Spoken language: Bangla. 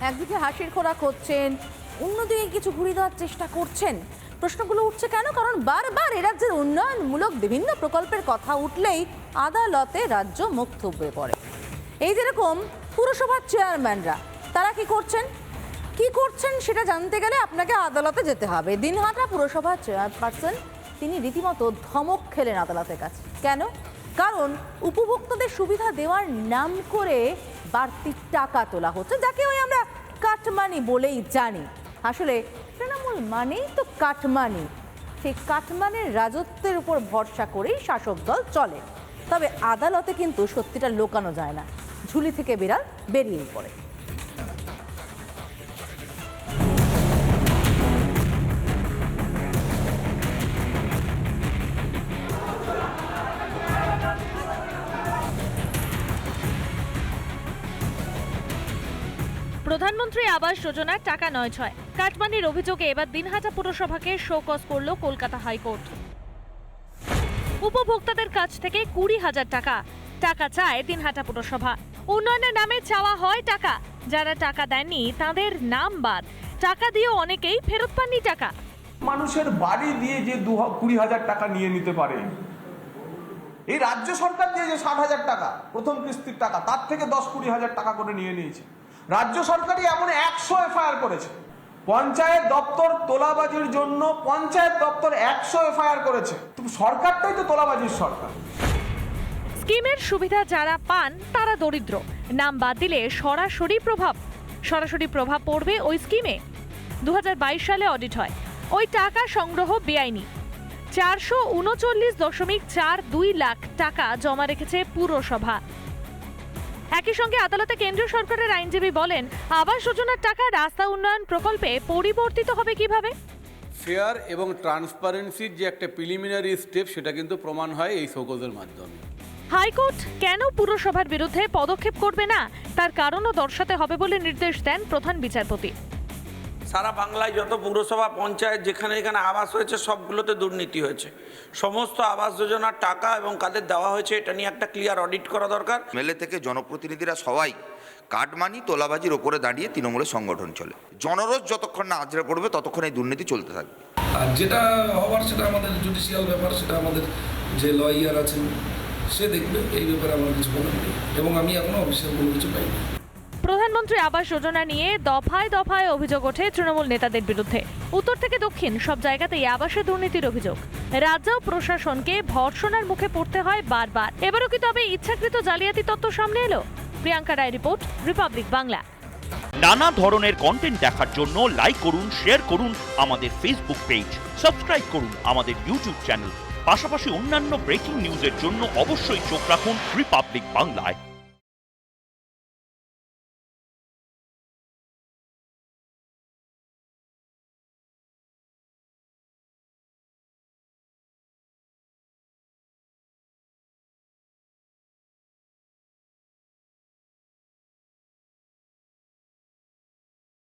একদিকে হাসির খোরাক হচ্ছেন, অন্যদিকে কিছু ঘুরিয়ে দেওয়ার চেষ্টা করছেন। প্রশ্নগুলো উঠছে কেন? কারণ বারবার এ রাজ্যের উন্নয়নমূলক বিভিন্ন প্রকল্পের কথা উঠলেই আদালতে রাজ্য বক্তব্যে পড়ে। এই যেরকম পুরসভার চেয়ারম্যানরা, তারা কি করছেন? কি করছেন সেটা জানতে গেলে আপনাকে আদালতে যেতে হবে। দিনহাটা পুরসভার চেয়ারপারসন, তিনি রীতিমতো ধমক খেলেন আদালতের কাছে। কেন? কারণ উপভোক্তাদের সুবিধা দেওয়ার নাম করে বাড়তি টাকা তোলা হচ্ছে, যাকে ওই আমরা কাটমানি বলেই জানি। আসলে তৃণমূল মানেই তো কাটমানি সেই কাটমানের রাজত্বের উপর ভরসা করেই শাসক দল চলে। তবে আদালতে কিন্তু সত্যিটা লোকানো যায় না। ঝুলি থেকে বিড়াল বেরিয়েই পড়ে। প্রধানমন্ত্রী আবাস যোজনার টাকা নয় ছয়। কাটমানির অভিযোগে এবার দিনহাটা পুরসভাকে শোকজ করল কলকাতা হাইকোর্ট। উপভোক্তাদের কাছ থেকে কুড়ি হাজার টাকা। টাকা চায় দিনহাটা পুরসভা। উন্নয়নের নামে চাওয়া হয় টাকা। যারা টাকা দেননি, তাদের নাম বাদ। টাকা দিয়েও অনেকেই ফেরত পাননি টাকা। মানুষের বাড়ি দিয়ে যে দু কুড়ি হাজার টাকা নিয়ে নিতে পারে, এই রাজ্য সরকার দিয়ে যে ষাট হাজার টাকা, প্রথম কিস্তির টাকা, তার থেকে দশ কুড়ি হাজার টাকা করে নিয়ে নিয়েছে। রাজ্য সরকারই এমন একশো এফআইআর করেছে। পঞ্চায়েত দপ্তর তোলাবাজির জন্য পঞ্চায়েত দপ্তর একশো এফআইআর করেছে। সরকারটাই তো তোলাবাজির সরকার। স্কিমের সুবিধা যারা পান, তারা দরিদ্র। নাম বাদ দিলে সরাসরি প্রভাব। সরাসরি প্রভাব পড়বে ওই স্কিমে। দু হাজার বাইশ সালে অডিট হয়। ওই টাকা সংগ্রহ বেআইনি। চারশো উনচল্লিশ দশমিক চার দুই লাখ টাকা জমা রেখেছে পুরসভা। একই সঙ্গে আদালতে কেন্দ্রীয় সরকারের আইনজীবী বলেন আবাস যোজনার টাকা রাস্তা উন্নয়ন প্রকল্পে পরিবর্তিত হবে কীভাবে? ফেয়ার এবং ট্রান্সপারেন্সির যে একটা প্রিলিমিনারি স্টেপ সেটা কিন্তু প্রমাণ হয় এই শোকজের মাধ্যমে। হাইকোর্ট কেন পুরসভার বিরুদ্ধে পদক্ষেপ করবে না? তার কারণও দর্শাতে হবে বলে নির্দেশ দেন প্রধান বিচারপতি। সারা বাংলায় যত পুরসভা পঞ্চায়েত যেখানে এখানে আবাস হয়েছে সবগুলোতে দুর্নীতি হয়েছে। সমস্ত আবাস যোজনার টাকা এবং কাদের দেওয়া হয়েছে এটা নিয়ে একটা ক্লিয়ার অডিট করা দরকার। মেলে থেকে জনপ্রতিনিধিরা সবাই কাটমানি তোলাবাজির ওপরে দাঁড়িয়ে তৃণমূলের সংগঠন চলে। জনরোষ যতক্ষণ না আজরা পড়বে ততক্ষণ এই দুর্নীতি চলতে থাকবে। আর যেটা হওয়ার সেটা আমাদের জুডিশিয়াল ব্যাপার সেটা আমাদের যে লয়ার আছেন সে দেখবে এই ব্যাপারে আমার কিছু বলার নেই। এবং আমি এখনও অফিসিয়াল কোনো কিছু পাইনি। প্রধানমন্ত্রী আবাস যোজনা নিয়ে দফায় দফায় অভিযোগ ওঠে তৃণমূল নেতাদের বিরুদ্ধে। উত্তর থেকে দক্ষিণ, সব জায়গাতেই আবাসে দুর্নীতির অভিযোগ। রাজ্য প্রশাসনকে ভর্সনার মুখে পড়তে হয় বারবার। এবারও কি তবে ইচ্ছাকৃত জালিয়াতি তত্ত্ব সামনে এলো? Priyanka Roy report, Republic Bangla. নানা ধরনের কন্টেন্ট দেখার জন্য লাইক করুন শেয়ার করুন আমাদের ফেসবুক পেজ সাবস্ক্রাইব করুন আমাদের ইউটিউব চ্যানেল পাশাপাশি অন্যান্য ব্রেকিং নিউজের জন্য অবশ্যই চোখ রাখুন রিপাবলিক বাংলায়